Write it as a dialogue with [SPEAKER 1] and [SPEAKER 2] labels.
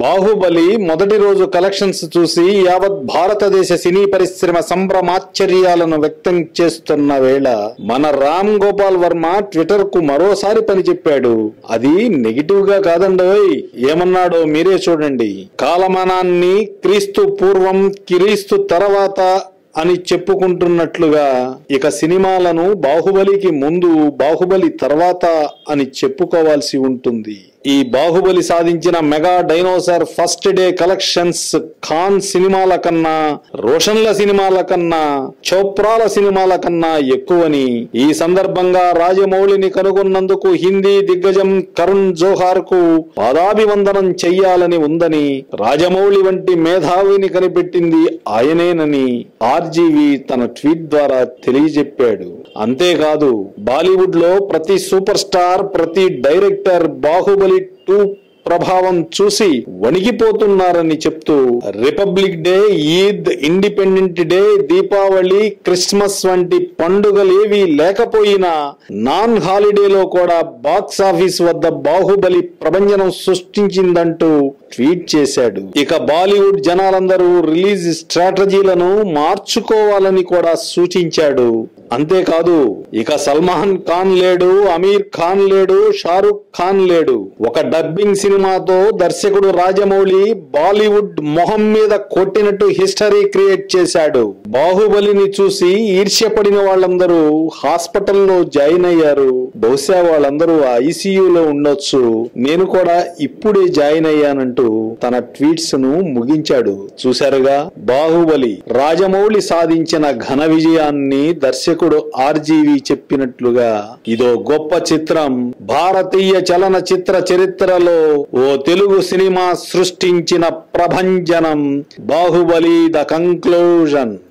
[SPEAKER 1] బాహుబలి మొదటి రోజు కలెక్షన్స్ చూసి యావత్ భారతదేశ సినీ పరిశ్రమ సంభ్రమాశ్చర్యాలను వ్యక్తం చేస్తున్న వేళ మన రామ్ గోపాల్ వర్మ ట్విట్టర్కు మరోసారి పని చెప్పాడు అది నెగిటివ్గా కాదండోయ్ ఏమన్నాడో మీరే చూడండి. కాలమానాన్ని క్రీస్తు పూర్వం క్రీస్తు తర్వాత అని చెప్పుకుంటున్నట్లుగా ఇక సినిమాలను బాహుబలికి ముందు బాహుబలి తర్వాత అని చెప్పుకోవాల్సి ఉంటుంది. ఈ బాహుబలి సాధించిన mega dinosaur first day collections Khan సినిమాల కన్నా రోషన్ల సినిమాల కన్నా చోప్రాల సినిమాల కన్నా ఎక్కువని. ఈ సందర్భంగా రాజమౌళిని కనుగొన్నందుకు హిందీ దిగ్గజం కరుణ్ జోహార్కు పాదాభివందనం చెయ్యాలని ఉందని రాజమౌళి వంటి మేధావిని కనిపెట్టింది ఆయనేనని ఆర్జీవి తన ట్వీట్ ద్వారా తెలియజెప్పాడు. అంతేకాదు బాలీవుడ్లో ప్రతి సూపర్ స్టార్ ప్రతి డైరెక్టర్ బాహుబలి టూ ప్రభావం చూసి వణిగిపోతున్నారని చెప్తూ republic day Eid independent day Deepavali Christmas వంటి పండుగలేవి లేకపోయినా నాన్ హాలిడేలో కూడా బాక్స్ ఆఫీస్ వద్ద బాహుబలి ప్రభంజనం సృష్టించిందంటూ ట్వీట్ చేశాడు. ఇక బాలీవుడ్ జనాలందరూ రిలీజ్ స్ట్రాటజీలను మార్చుకోవాలని కూడా సూచించాడు. అంతేకాదు ఇక సల్మాన్ ఖాన్ లేడు అమీర్ ఖాన్ లేడు షారుఖ్ ఖాన్ లేడు. ఒక డబ్బింగ్ సినిమాతో దర్శకుడు రాజమౌళి బాలీవుడ్ మొహం మీద కొట్టినట్టు హిస్టరీ క్రియేట్ చేశాడు. బాహుబలిని చూసి ఈర్ష్యపడిన వాళ్ళందరూ హాస్పిటల్లో జాయిన్ అయ్యారు. బహుశా వాళ్ళందరూ ఐసీయూలో ఉండొచ్చు. నేను కూడా ఇప్పుడే జాయిన్ అయ్యానంటూ తన ట్వీట్స్ను ముగించాడు. చూశారుగా? బాహుబలి రాజమౌళి సాధించిన ఘన విజయాన్ని దర్శకుడు ఆర్జీవి చెప్పినట్లుగా ఇదో గొప్ప చిత్రం. భారతీయ చలనచిత్ర చరిత్రలో ఓ తెలుగు సినిమా సృష్టించిన ప్రభంజనం బాహుబలి ద కంక్లూజన్.